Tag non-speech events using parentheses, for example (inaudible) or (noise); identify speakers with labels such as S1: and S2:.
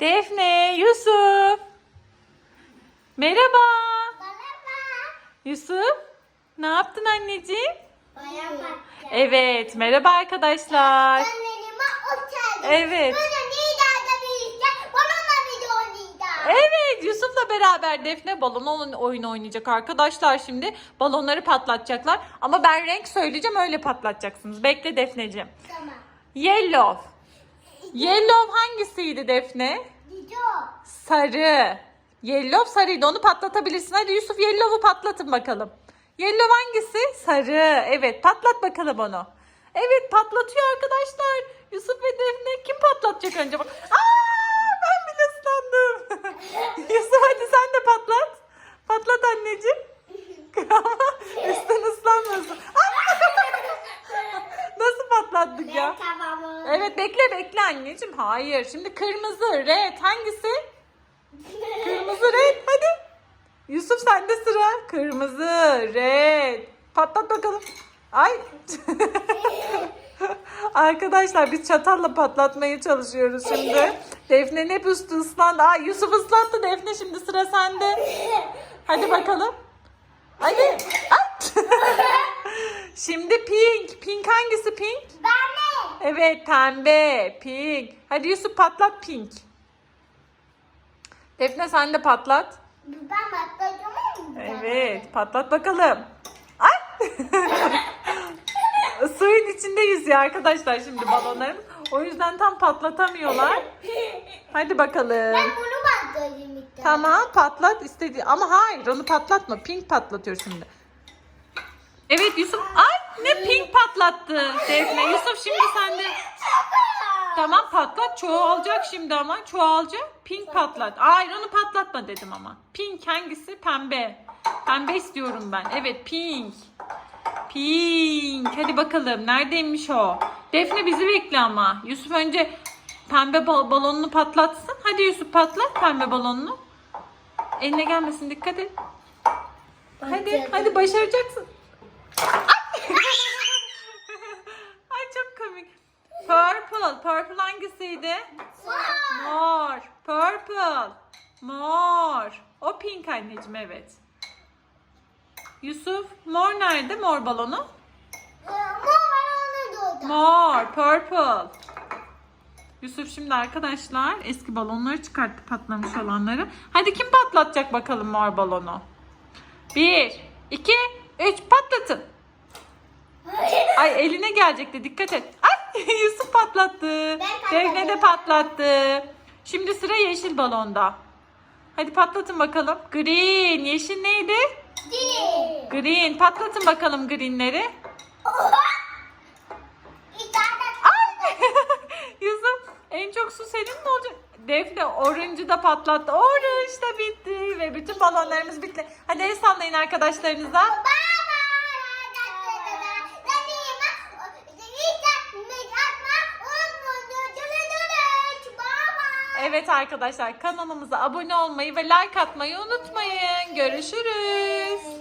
S1: Defne, Yusuf. Merhaba. Yusuf, ne yaptın anneciğim? Evet, merhaba arkadaşlar. Evet. Evet, Yusuf'la beraber Defne balon oyun- oyunu oynayacak arkadaşlar şimdi. Balonları patlatacaklar. Ama ben renk söyleyeceğim öyle patlatacaksınız. Bekle Defneciğim. Yellow. Yellow hangisiydi Defne? Sarı. Yellow sarıydı. Onu patlatabilirsin. Hadi Yusuf Yellow'u patlatın bakalım. Yellow hangisi? Sarı. Evet patlat bakalım onu. Evet patlatıyor arkadaşlar. Yusuf ve Defne kim patlatacak önce? Bak. Aa, ben bile ıslandım. (laughs) Yusuf hadi sen de patlat. Patlat anneciğim. Ama üstten ıslanmasın. (laughs) Nasıl patlattık ya? Evet bekle bekle anneciğim. Hayır. Şimdi kırmızı, red hangisi? Kırmızı, red. Hadi. Yusuf sende sıra. Kırmızı, red. Patlat bakalım. Ay. (laughs) Arkadaşlar biz çatalla patlatmaya çalışıyoruz şimdi. Defne'nin hep üstü ıslandı. Ay Yusuf ıslattı Defne şimdi sıra sende. Hadi bakalım. Hadi. Ay. (laughs) şimdi pink. Pink hangisi pink? Evet pembe, pink. Hadi Yusuf patlat pink. Defne sen de patlat. Evet patlat bakalım. Ay! (laughs) Suyun içinde yüzüyor arkadaşlar şimdi balonlarımız. O yüzden tam patlatamıyorlar. Hadi bakalım. Tamam patlat istedi ama hayır onu patlatma. Pink patlatıyor şimdi. Evet Yusuf. Ay ne pink patlattı Defne. Yusuf şimdi sende. Tamam patlat çoğalacak şimdi ama çoğalacak. Pink patlat. Hayır onu patlatma dedim ama. Pink hangisi? Pembe. Pembe istiyorum ben. Evet pink. Pink. Hadi bakalım neredeymiş o? Defne bizi bekle ama. Yusuf önce pembe bal- balonunu patlatsın. Hadi Yusuf patlat pembe balonunu. Eline gelmesin dikkat et. Hadi hadi başaracaksın. Ay çok komik. Purple. Purple hangisiydi? Mor. Purple. Mor. O pink anneciğim evet. Yusuf mor nerede? Mor balonu. Mor. Purple. Yusuf şimdi arkadaşlar eski balonları çıkarttı patlamış olanları. Hadi kim patlatacak bakalım mor balonu? Bir, iki, üç patlatın. (laughs) Ay eline gelecekti dikkat et. Ay (laughs) Yusuf patlattı. Defne de patlattı. Şimdi sıra yeşil balonda. Hadi patlatın bakalım. Green. Yeşil neydi? Green. Patlatın bakalım greenleri. (laughs) (laughs) Yusuf en çok su senin mi olacak? Defne orange'ı da patlattı. Orange da bitti ve bütün balonlarımız bitti. Hadi el sallayın arkadaşlarınıza. Evet arkadaşlar kanalımıza abone olmayı ve like atmayı unutmayın. Görüşürüz.